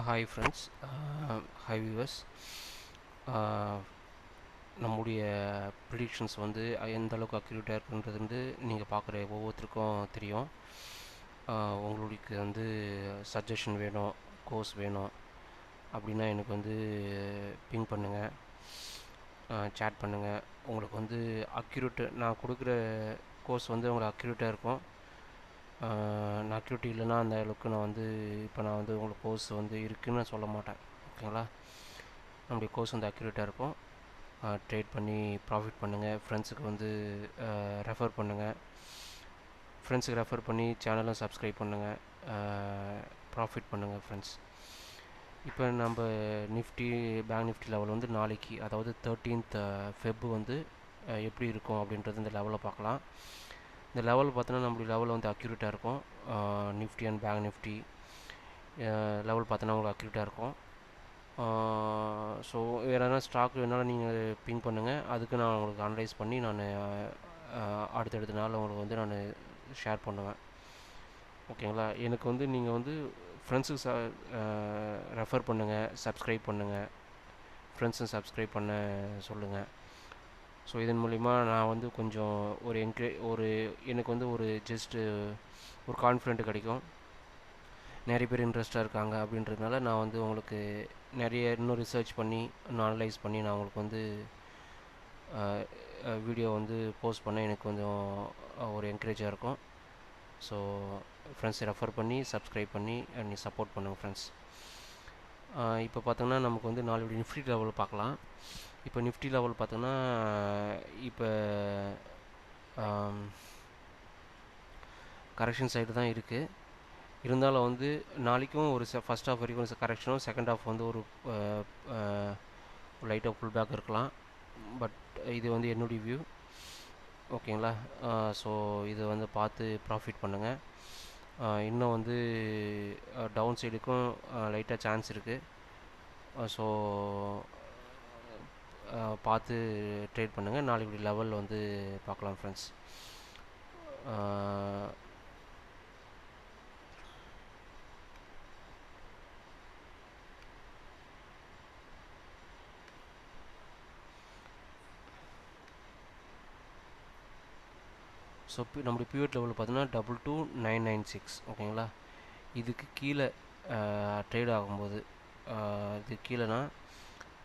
Hi friends hi viewers நம்முடைய predictions வந்து எந்த அளவுக்கு அக்யூரேட்டாக இருக்குன்றது வந்து நீங்கள் பார்க்குற ஒவ்வொருத்தருக்கும் தெரியும். Uh, உங்களுக்கு வந்து சஜஷன் வேணும் கோர்ஸ் வேணும் அப்படின்னா எனக்கு வந்து பிங் பண்ணுங்கள் சேட் uh, பண்ணுங்கள் உங்களுக்கு வந்து அக்யூரேட்டு நான் கொடுக்குற கோர்ஸ் வந்து உங்களுக்கு அக்யூரேட்டாக இருக்கும். ஆஹ் நான் இல்லைன்னா அந்த அளவுக்கு நான் வந்து இப்போ நான் வந்து உங்களுக்கு கோர்ஸ் வந்து இருக்குன்னு நான் சொல்ல மாட்டேன். ஓகேங்களா நம்முடைய கோர்ஸ் வந்து அக்யூரேட்டாக இருக்கும். ட்ரேட் பண்ணி ப்ராஃபிட் பண்ணுங்கள் ஃப்ரெண்ட்ஸுக்கு வந்து ரெஃபர் பண்ணுங்கள் ஃப்ரெண்ட்ஸுக்கு ரெஃபர் பண்ணி சேனலும் சப்ஸ்கிரைப் பண்ணுங்கள் ப்ராஃபிட் பண்ணுங்கள் ஃப்ரெண்ட்ஸ் இப்போ நம்ம நிஃப்டி பேங்க் நிஃப்டி லெவல் வந்து நாளைக்கு அதாவது தேர்ட்டீன்த் ஃபெப் வந்து எப்படி இருக்கும் அப்படின்றது இந்த லெவலில் பார்க்கலாம். இந்த லெவல் பார்த்தோன்னா நம்மளுடைய லெவல் வந்து அக்யூரேட்டாக இருக்கும். Nifty and bank Nifty level பார்த்தோன்னா உங்களுக்கு அக்யூரேட்டாக இருக்கும். ஸோ வேறு எதனா ஸ்டாக் வேணாலும் நீங்கள் பின் பண்ணுங்கள் அதுக்கு நான் உங்களுக்கு அனலைஸ் பண்ணி நான் அடுத்தடுத்த நாள் உங்களுக்கு வந்து நான் ஷேர் பண்ணுவேன். ஓகேங்களா? எனக்கு வந்து நீங்கள் வந்து ஃப்ரெண்ட்ஸுக்கு ச ரெஃபர் பண்ணுங்கள் சப்ஸ்கிரைப் பண்ணுங்கள் ஃப்ரெண்ட்ஸும் சப்ஸ்கிரைப் பண்ண சொல்லுங்கள் ஸோ இதன் மூலிமா நான் வந்து கொஞ்சம் ஒரு என்கரே ஒரு எனக்கு வந்து ஒரு ஜஸ்ட்டு ஒரு கான்ஃபிடென்ட் கிடைக்கும். நிறைய பேர் இன்ட்ரெஸ்டாக இருக்காங்க அப்படின்றதுனால நான் வந்து உங்களுக்கு நிறைய இன்னும் ரிசர்ச் பண்ணி இன்னும் அனலைஸ் பண்ணி நான் உங்களுக்கு வந்து வீடியோ வந்து போஸ்ட் பண்ண எனக்கு கொஞ்சம் ஒரு என்கரேஜாக இருக்கும். ஸோ ஃப்ரெண்ட்ஸை ரெஃபர் பண்ணி சப்ஸ்கிரைப் பண்ணி நீ சப்போர்ட் பண்ணுங்கள் ஃப்ரெண்ட்ஸ் இப்போ பார்த்தோம்னா நமக்கு வந்து நாலு நிஃப்டி லெவல் பார்க்கலாம். இப்போ நிஃப்டி லெவல் பார்த்தோன்னா இப்போ கரெக்ஷன் சைடு தான் இருக்குது இருந்தாலும் வந்து நாளைக்கும் ஒரு ஃபஸ்ட் ஹாஃப் வரைக்கும் கரெக்ஷனும் செகண்ட் ஹாஃப் வந்து ஒரு லைட்டாக ஃபுல் பேக் இருக்கலாம். பட் இது வந்து என்னுடைய வியூ ஓகேங்களா ஸோ இதை வந்து பார்த்து ப்ராஃபிட் பண்ணுங்கள் இன்னும் வந்து டவுன் சைடுக்கும் லைட்டாக சான்ஸ் இருக்குது ஸோ பார்த்து ட்ரேட் பண்ணுங்கள் நாளைக்கு லெவல் வந்து பார்க்கலாம் ஃப்ரெண்ட்ஸ் ஸோ நம்முடைய பியூட் லெவல் பார்த்தீங்கன்னா double two nine nine six ஓகேங்களா இதுக்கு கீழே ட்ரேட் ஆகும்போது இதுக்கு கீழேனா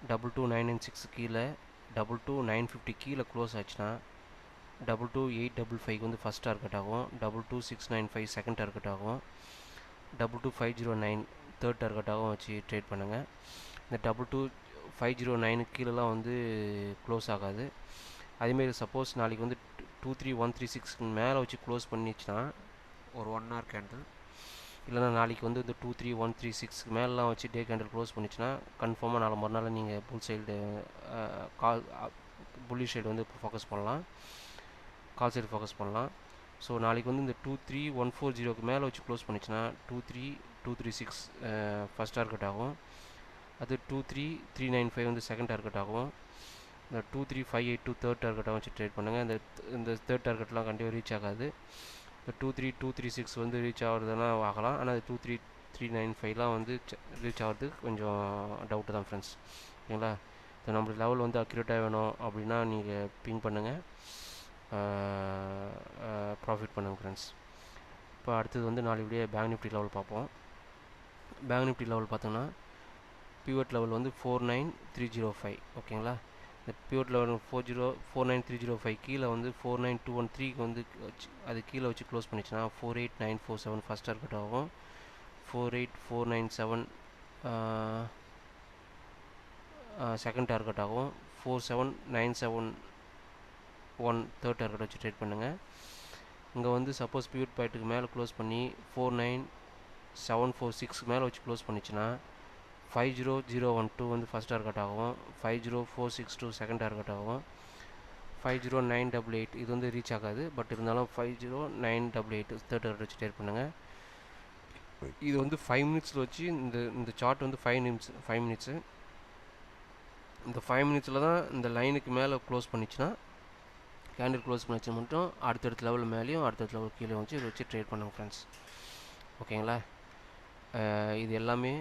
double two nine nine six கீழே டபுள் டூ நைன் ஃபிஃப்டி கீழே க்ளோஸ் ஆச்சுன்னா டபுள் டூ எயிட் டபுள் ஃபைவ்க்கு வந்து ஃபஸ்ட் டார்கெட் ஆகும் double two six nine five second target ஆகும் double two five zero nine third டார்கெட்டாகவும் வச்சு ட்ரேட் பண்ணுங்கள் இந்த டபுள் டூ ஃபைவ் ஜீரோ நைனுக்கு கீழெலாம் வந்து க்ளோஸ் ஆகாது. அதேமாரி சப்போஸ் நாளைக்கு வந்து டூ த்ரீ ஒன் த்ரீ சிக்ஸ்க்கு மேலே வச்சு க்ளோஸ் பண்ணிச்சுன்னா ஒரு ஒன் ஹவர் கேண்டில் இல்லைனா நாளைக்கு வந்து இந்த டூ த்ரீ ஒன் த்ரீ சிக்ஸ்க்கு மேலெலாம் வச்சு டே கேண்டில் க்ளோஸ் பண்ணிச்சுன்னா கன்ஃபார்மாக நாலு மறுநாள் நீங்கள் புல் சைடு கால் புல்லி சைடு வந்து ஃபோக்கஸ் பண்ணலாம். கால் சைடு ஃபோக்கஸ் பண்ணலாம். ஸோ நாளைக்கு வந்து இந்த டூ த்ரீ ஒன் ஃபோர் ஜீரோக்கு மேலே வச்சு close பண்ணிச்சுன்னா two three two three six first target ஆகும். அது two three three nine five வந்து செகண்ட் டார்கெட் ஆகும். இந்த two three five eight two third டார்கெட்டாக வச்சு ட்ரேட் பண்ணுங்கள் இந்த இந்த தேர்ட் டார்கெட்லாம் கண்டிப்பாக ரீச் ஆகாது. Two three two three six வந்து ரீச் ஆகிறதுனா ஆகலாம். ஆனால் டூ த்ரீ த்ரீ நைன் ஃபைவ்லாம் வந்து ரீச் ஆகிறதுக்கு கொஞ்சம் டவுட்டு தான் ஃப்ரெண்ட்ஸ் ஓகேங்களா இப்போ நம்மளுக்கு லெவல் வந்து அக்யூரேட்டாக வேணும் அப்படின்னா நீங்கள் பிங் பண்ணுங்கள் ப்ராஃபிட் பண்ணுங்கள் ஃப்ரெண்ட்ஸ் இப்போ அடுத்தது வந்து நாளைக்கு பேங்க் நிஃப்டி லெவல் பார்ப்போம். பேங்க் நிஃப்டி லெவல் பார்த்தோம்னா பியூட் லெவல் வந்து four nine three zero five ஓகேங்களா? இந்த pivot level four zero four nine three zero five கீழே வந்து ஃபோர் நைன் டூ ஒன் த்ரீக்கு வந்து அது கீழே வச்சு close பண்ணிச்சுன்னா four eight nine four seven first target ஆகும். Four eight four nine seven second target ஆகும். Four seven nine seven one third target வச்சு ட்ரேட் பண்ணுங்கள் இங்கே வந்து சப்போஸ் பியூட் பாயிண்ட்டுக்கு மேலே க்ளோஸ் பண்ணி ஃபோர் நைன் செவன் ஃபோர் சிக்ஸ்க்கு மேலே வச்சு close பண்ணிச்சுன்னா five zero zero one two வந்து ஃபஸ்ட் டார்கெட் ஆகும். Five zero four six two second target ஆகும். Five zero nine double eight இது வந்து ரீச் ஆகாது. பட் இருந்தாலும் five zero nine double eight third target வச்சு டேர் பண்ணுங்கள் இது வந்து ஃபைவ் மினிட்ஸில் வச்சு இந்த இந்த சார்ட் வந்து ஃபைவ் நிமிட்ஸ் ஃபைவ் மினிட்ஸு இந்த ஃபைவ் மினிட்ஸில் தான் இந்த லைனுக்கு மேலே க்ளோஸ் பண்ணிச்சுன்னா கேண்டில் க்ளோஸ் பண்ணிச்சு மட்டும் அடுத்தடுத்த லெவல் மேலேயும் அடுத்தடுத்த லெவல் கீழே வச்சு இதை வச்சு ட்ரேட் பண்ணுங்க ஃப்ரெண்ட்ஸ் ஓகேங்களா இது எல்லாமே